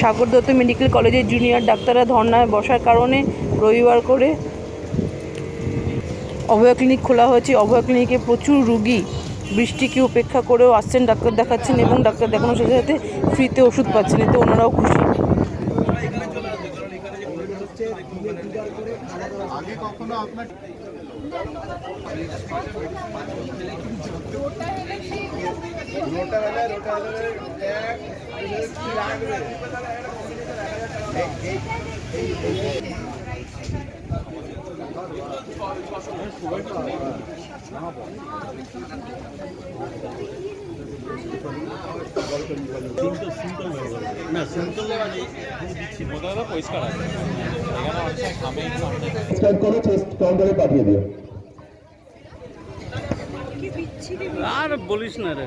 সাগর Dutta medical কলেজের junior ডাক্তাররা ধর্নায় বসার কারণে রবিবার করে অভয় ক্লিনিক খোলা হয়েছে। অভয় ক্লিনিকে প্রচুর রুগী বৃষ্টিকে উপেক্ষা করেও আসছেন, ডাক্তার দেখাচ্ছেন এবং ডাক্তার দেখানোর সাথে সাথে ফ্রিতে ওষুধ পাচ্ছেন, এতে ওনারাও খুশি। আগে কখনো আপনার না সিম্পল পরিষ্কার আছে এখানে কাউন্টারে পাঠিয়ে দিও। আর বলিস না রে।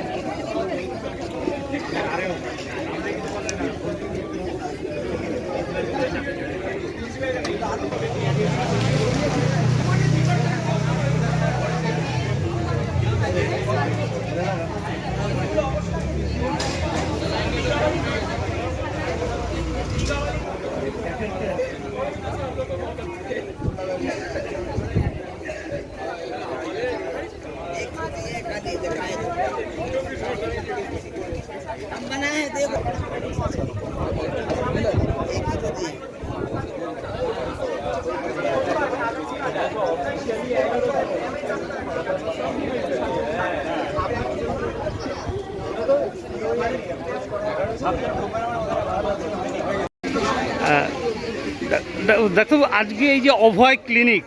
ডাক্তারবাবু আজকে এই যে অভয় ক্লিনিক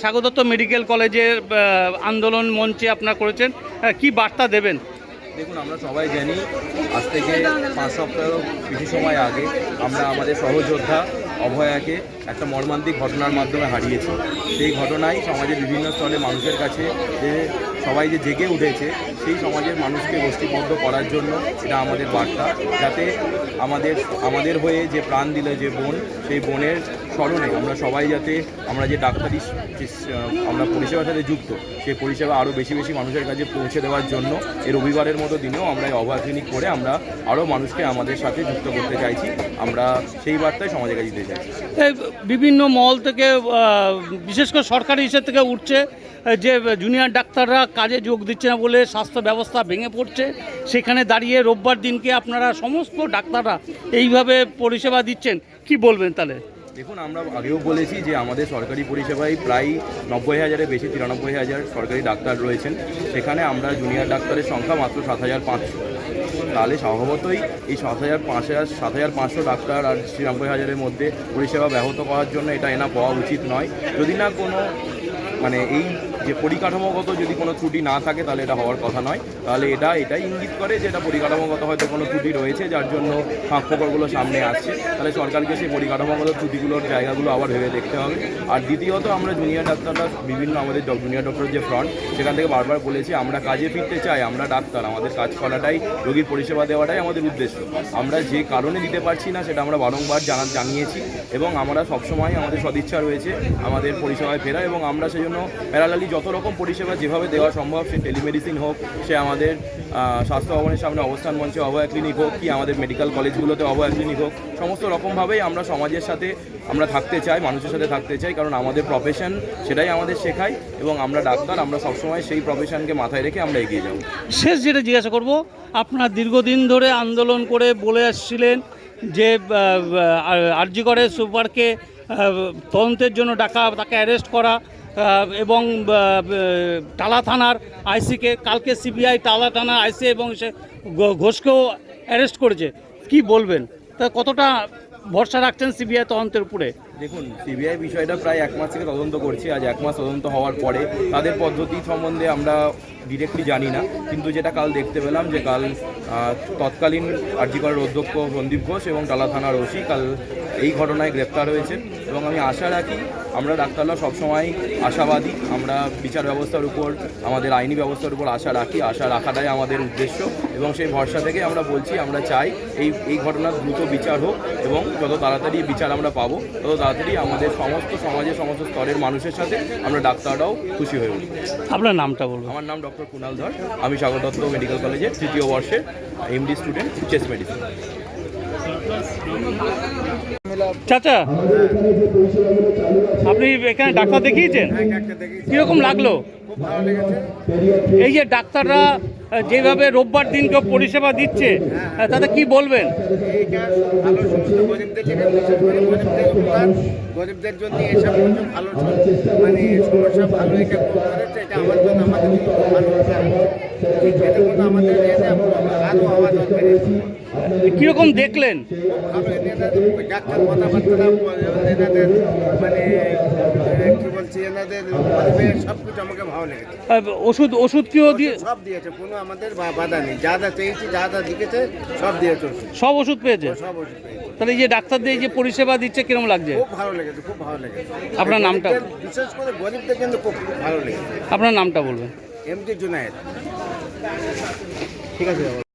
স্বাগতত্ব মেডিকেল কলেজের আন্দোলন মঞ্চে আপনারা করেছেন। কি বার্তা দেবেন? দেখুন, আমরা সবাই জানি, আজ থেকে পাঁচ সপ্তাহেরও বেশি সময় আগে আমরা আমাদের সহযোদ্ধা অভয়াকে একটা মর্মান্তিক ঘটনার মাধ্যমে হারিয়েছে। সেই ঘটনায় সমাজের বিভিন্ন স্তরে মানুষের কাছে যে সবাই যে জেগে উঠেছে, সেই সমাজের মানুষকে গোষ্ঠীবদ্ধ করার জন্য এটা আমাদের বার্তা। যাতে আমাদের আমাদের হয়ে যে প্রাণ দিল যে বোন, সেই বোনের স্মরণে আমরা সবাই যাতে, আমরা যে ডাক্তারি আমরা পরিষেবার সাথে যুক্ত, সেই পরিষেবা আরও বেশি বেশি মানুষের কাছে পৌঁছে দেওয়ার জন্য এই রবিবারের মতো দিনেও আমরা এই ক্লিনিক করে আমরা আরও মানুষকে আমাদের সাথে যুক্ত করতে চাইছি। আমরা সেই বার্তায় সমাজের কাছে দিতে চাইছি। বিভিন্ন মহল থেকে বিশেষ করে সরকারি হিসেব থেকে উঠছে যে জুনিয়র ডাক্তাররা কাজে যোগ দিচ্ছে না বলে স্বাস্থ্য ব্যবস্থা ভেঙে পড়ছে, সেখানে দাঁড়িয়ে রোববার দিনকে আপনারা সমস্ত ডাক্তাররা এইভাবে পরিষেবা দিচ্ছেন, কি বলবেন তাহলে? দেখুন, আমরা আগেও বলেছি যে আমাদের সরকারি পরিষেবায় প্রায় নব্বই হাজারের বেশি, তিরানব্বই হাজার সরকারি ডাক্তার রয়েছেন। সেখানে আমরা জুনিয়র ডাক্তারের সংখ্যা মাত্র সাত হাজার পাঁচশো। তাহলে স্বভাবতই এই সাত হাজার পাঁচ হাজার সাত হাজার পাঁচশো ডাক্তার আর ছিয়ানব্বই হাজারের মধ্যে পরিষেবা ব্যাহত করার জন্য এটা এনা পাওয়া উচিত নয়। যদি না কোনো মানে এই যে পরিকাঠামোগত যদি কোনো ত্রুটি না থাকে, তাহলে এটা হওয়ার কথা নয়। তাহলে এটা, এটাই ইঙ্গিত করে যে এটা পরিকাঠামোগত হয়তো কোনো ত্রুটি রয়েছে, যার জন্য ফোকরগুলো সামনে আসছে। তাহলে সরকারকে সেই পরিকাঠামোগত ত্রুটিগুলোর জায়গাগুলো আবার ভেবে দেখতে হবে। আর দ্বিতীয়ত, আমরা জুনিয়র ডাক্তাররা বিভিন্ন আমাদের জুনিয়র ডক্টর যে ফ্রন্ট সেখান থেকে বারবার বলেছি, আমরা কাজে ফিরতে চাই, আমরা ডাক্তার, আমাদের কাজ করাটাই, রোগীর পরিষেবা দেওয়াটাই আমাদের উদ্দেশ্য। আমরা যে কারণে দিতে পারছি না, সেটা আমরা বারংবার জানা, জানিয়েছি, এবং আমরা সবসময় আমাদের সদিচ্ছা রয়েছে, আমাদের পরিষেবায় ফেরা, এবং আমরা সেজন্য প্যারালালি যত রকম পরিষেবা যেভাবে দেওয়া সম্ভব, সে টেলিমেডিসিন হোক, সে আমাদের স্বাস্থ্য ভবনের সামনে অবস্থান মঞ্চে অভয়া ক্লিনিক হোক, কি আমাদের মেডিকেল কলেজগুলোতে অভয়া ক্লিনিক হোক, সমস্ত রকমভাবেই আমরা সমাজের সাথে আমরা থাকতে চাই, মানুষের সাথে থাকতে চাই, কারণ আমাদের প্রফেশন সেটাই আমাদের শেখায় এবং আমরা ডাক্তার, আমরা সবসময় সেই প্রফেশনকে মাথায় রেখে আমরা এগিয়ে যাব। শেষ যেটা জিজ্ঞাসা করব, আপনার দীর্ঘদিন ধরে আন্দোলন করে বলে আসছিলেন যে আরজিগড়ের সুপারকে তদন্তের জন্য ডাকা, তাকে অ্যারেস্ট করা এবং টালা থানার আইসিকে, কালকে সিবিআই টালা থানার আইসি এবং সে ঘোষকেও অ্যারেস্ট করেছে। কি বলবেন? তা কতটা ভরসা রাখছেন সিবিআই তদন্তের উপরে? দেখুন, সিবিআই বিষয়টা প্রায় এক মাস থেকে তদন্ত করছে। আজ এক মাস তদন্ত হওয়ার পরে তাদের পদ্ধতি সম্বন্ধে আমরা ডিরেক্টলি জানি না। কিন্তু যেটা কাল দেখতে পেলাম যে কাল তৎকালীন আর্জিকরের অধ্যক্ষ সন্দীপ ঘোষ এবং টালা থানার ওসি কাল এই ঘটনায় গ্রেপ্তার হয়েছেন। এবং আমি আশা রাখি আমরা ডাক্তাররা সবসময় আশাবাদী। আমরা বিচার ব্যবস্থার উপর আমাদের আইনি ব্যবস্থার উপর আশা রাখি। আশা রাখাটাই আমাদের উদ্দেশ্য এবং সেই ভরসা থেকে আমরা বলছি আমরা চাই এই এই ঘটনার দ্রুত বিচার হোক এবং যত তাড়াতাড়ি বিচার আমরা পাবো তত তাড়াতাড়ি আমাদের সমস্ত সমাজের সমস্ত স্তরের মানুষের সাথে আমরা ডাক্তাররাও খুশি হয়ে উঠি আপনার নামটা বলবেন আমার নাম ডক্টর কুণাল ধর। আমি সাগর দত্ত মেডিকেল কলেজের তৃতীয় বর্ষের এমডি স্টুডেন্ট চেস্ট মেডিসিন চাচা। আপনি এখানে ডাক্তার দেখিয়েছেন? কীরকম লাগল? এই যে ডাক্তাররা যেভাবে রোববার দিনকে পরিষেবা দিচ্ছে তাতে কি বলবেন? গরিবদের জন্য এসব ভালো মানে সমস্যা ভালো এটা করেছে এটা আমার জন্য আমাদের ভালো আমাদের আরও হওয়া দরকার কীরকম দেখলেন? ডাক্তার মানে কি বলছি এনাদের সব কিছু আমাকে ভালো লেগেছে। আহ, ওষুধ ওষুধ কিও দিয়ে সব দিয়েছে কোনো আমাদের বাধা নেই। যা যা চেয়েছি যা যা লিখেছে সব দিয়েছে সব ওষুধ পেয়েছে? সব ওষুধ পেয়েছে। তাহলে এই যে ডাক্তারদের এই যে পরিষেবা দিচ্ছে কীরকম লাগছে? খুব ভালো লেগেছে খুব ভালো লেগেছে। আপনার নামটা? বিশেষ করে গরিবদের কিন্তু খুব ভালো লেগেছে। আপনার নামটা বলবেন। এমডি জুনায়েদ। ঠিক আছে